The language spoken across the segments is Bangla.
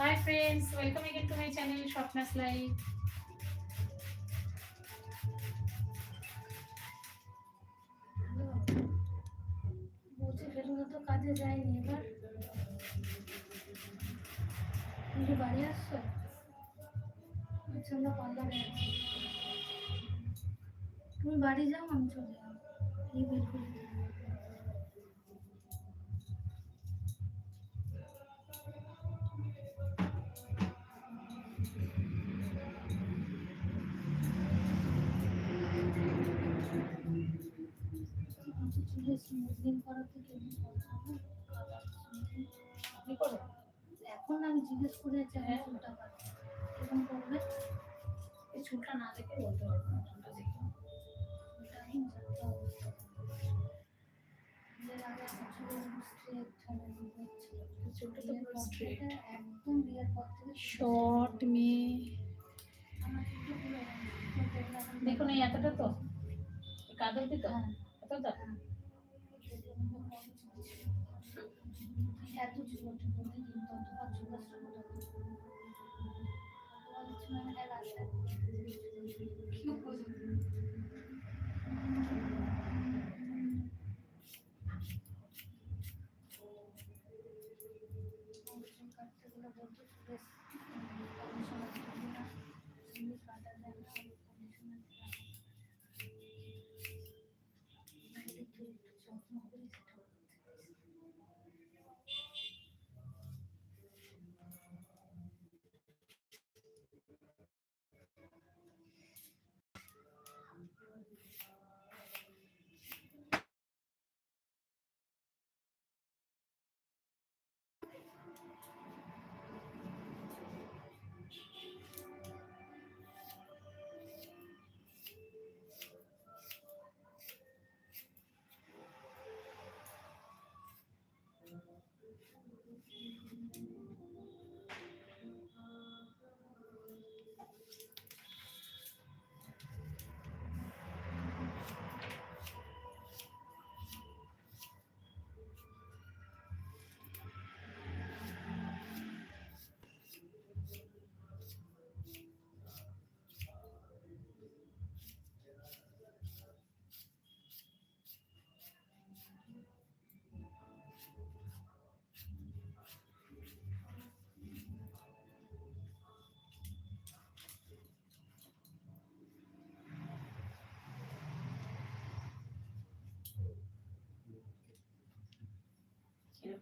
Welcome again to my channel Swapna's Life. বলছে, ফেলুদা তো কাজে যায়নি এবার। তুমি বাড়ি আসছো? আচ্ছা আমরা পার্লারে আছি তুমি বাড়ি যাও, আমি চলে যাব। এই বের এখন আমি জিজ্ঞেস করেছি আমি হ্যাঁ। চুলটা কাটবো এরকম করবে এই চুলটা না দেখে বলতে পারব না চুলটা দেখে আমি শর্ট মেয়ে দেখুন এই এতটা তো? এই কাঁধ অব্দি তো? হ্যাঁ। এতটা? এত চুল ওঠে বলে কিন্তু অতটা চুল আসলে ওঠে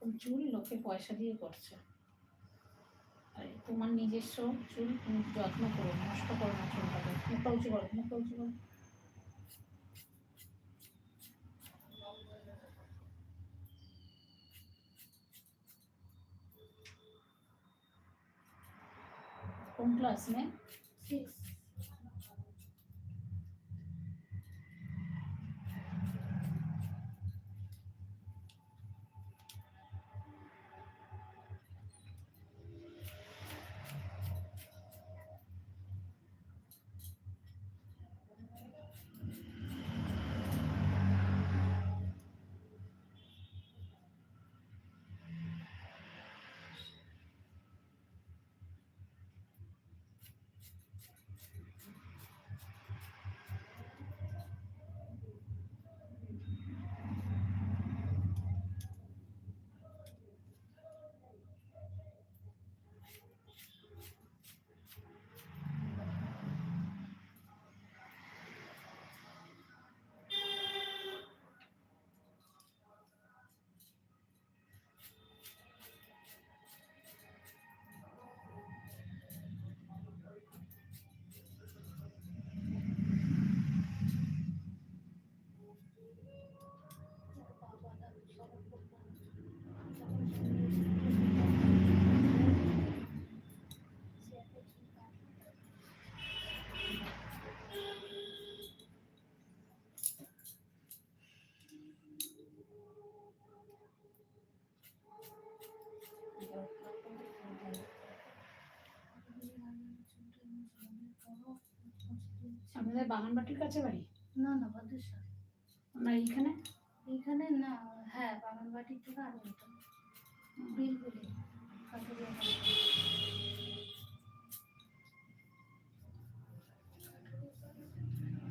এরকম চুল লোকে পয়সা দিয়ে করছে। আর তোমার নিজস্ব চুল তুমি যত্ন করো, নষ্ট করো না চুলটাকে। মুখটা উঁচু করো, মুখটা উঁচু করো। কোন ক্লাস মে Six. আপনাদের বাগানবাটির কাছে বাড়ি? না না ভদ্রেশ্বর না এইখানে? এইখানে না হ্যাঁ বাগানবাটির থেকে আরও বিলগুলি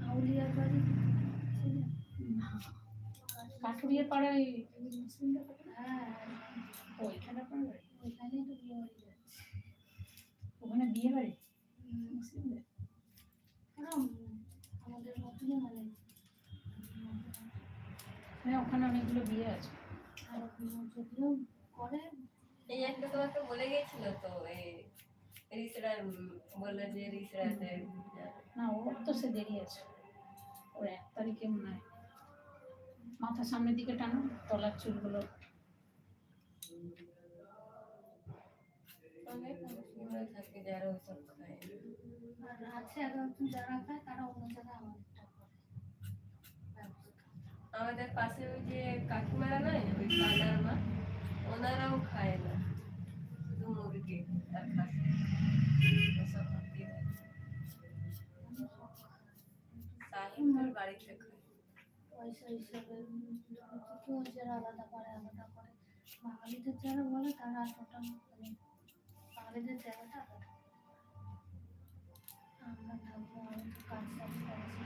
আউলিয়ার বাড়ি। কাঠুরিয়া পাড়ায় হ্যাঁ ওইখানে বাড়ি? ওইখানেই তো বিয়ে বাড়ি যাচ্ছে। ওখানে বিয়ে বাড়ি? মুসলিমদের। আমাদের মতনই মানে হ্যাঁ ওখানে অনেকগুলো বিয়ে আছে। আর যদিও করে। এই একটা তোমাকে বলে গেছিল তো এই রিসরা বলল যে রিসরাতে না ওর তো সে দেরি আছে। ওর এক তারিখে মনে হয়। মাথা সামনের দিকে টানো তলার চুলগুলো। অনেক মুসলিমরা থাকে যারা ওইসব খায়। আছে একজন যারা খায় তারা অন্য জায়গায় আমাদের পাশে ওই যে কাকিমারা নয় ওই মা ওনারাও খায় না। শুধু মুরগি ওসব ভাবতেই বাড়িতে খায় পয়সা হিসাবে কেউ যারা আলাদা করে আলাদা করে। বাঙালিদের যারা বলে তারা এতটা মানে বাঙালিদের জায়গাটা আলাদা। আমরা থাকব আমি তো কাজ টাজ করছি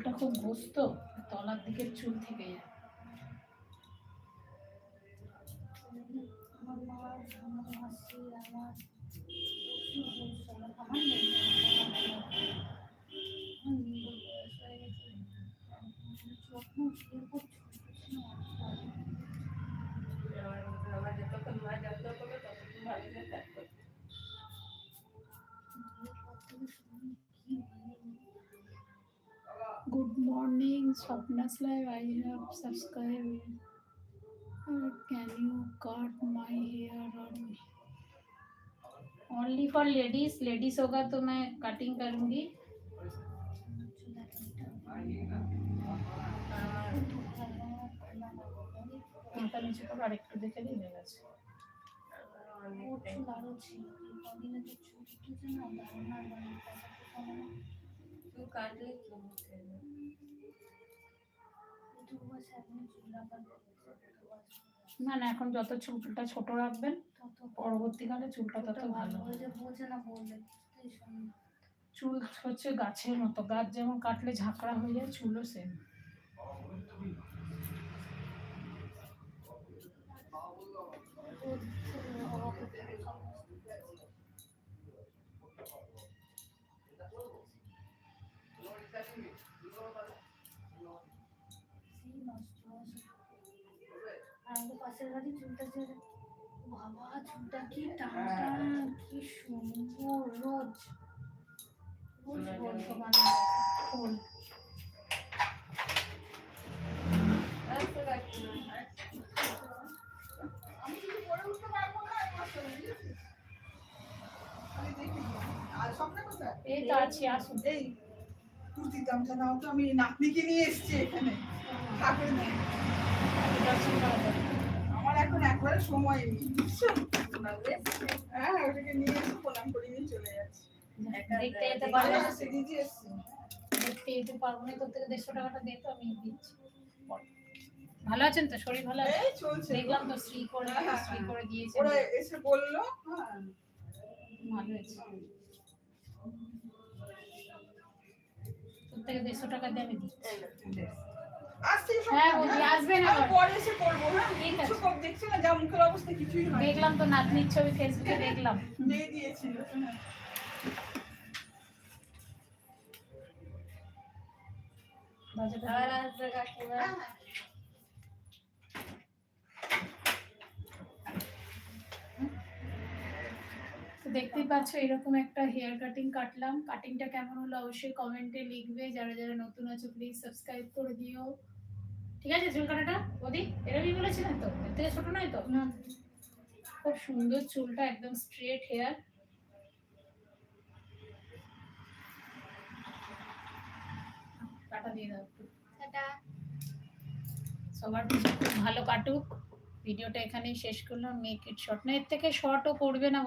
চুলটা খুব গোস্ত তলার দিকের চুল থেকে যায় Good morning, Swapna's live. I have subscribed. Uh, can you cut my hair on Only for ladies. Ladies होगा तो मैं कटिंग करूंगी মাথা নিচে করে আরেকটু দেখে দিয়ে হয়ে গেছে ওর চুল আরো ছিল তুই কাটলে কি না না এখন যত চুলটা ছোট রাখবেন তত পরবর্তীকালে চুলটা তত ভালো। চুল হচ্ছে গাছের মতো গাছ যেমন কাটলে ঝাঁকড়া হয়ে যায় চুলও সেম পাশের বাড়ি চুলটা ছেড়ে বাবা চুলটা কি টান টান কি সুন্দর রোজ। বলতো মানে ফুল এই তো আছি আসুন। এই কুর্তি গামছা নাও তো আমি নাতনিকে নিয়ে এসেছি এখানে। ঠাকুর একবারে সময় নেই? হ্যাঁ ওটাকে নিয়ে এসে প্রণাম করে নিয়ে চলে যাচ্ছি। দেখতে যেতে পারবে ভালো আছে দিদি এসছি। দেখতে যেতে পারব না তোর থেকে দেড়শো টাকাটা দিয়ে তো আমি দিচ্ছি। ভালো আছেন তো? শরীর ভালো আছে? চলছে। দেখলাম তো শ্রী করে হ্যাঁ, হ্যাঁ, শ্রী করে দিয়েছে। ওরা এসে বলল ভালো হয়েছে তোর থেকে দেড়শো টাকা দিয়ে আমি দিচ্ছি। দেখলাম তো নাতনির ছবি ফেসবুকে দেখলাম। দিয়ে দিয়েছিল হ্যাঁ। দেখতেই পাচ্ছ এরকম একটা হেয়ার কাটিং কাটলাম। কাটিংটা কেমন হলো অবশ্যই কমেন্টে লিখবে। যারা যারা নতুন আছো প্লিজ সাবস্ক্রাইব করে দিও। ঠিক আছে চুল কাটাটা? ওদি এরমই বলেছিলেন তো? এর থেকে ছোট নয় তো? না। খুব সুন্দর চুলটা একদম স্ট্রেট হেয়ার কাটা দিয়ে দাও সবার খুব ভালো কাটুক। ভিডিওটা এখানেই শেষ করলাম। মেক ইট শর্ট না এর থেকে শর্টও করবে না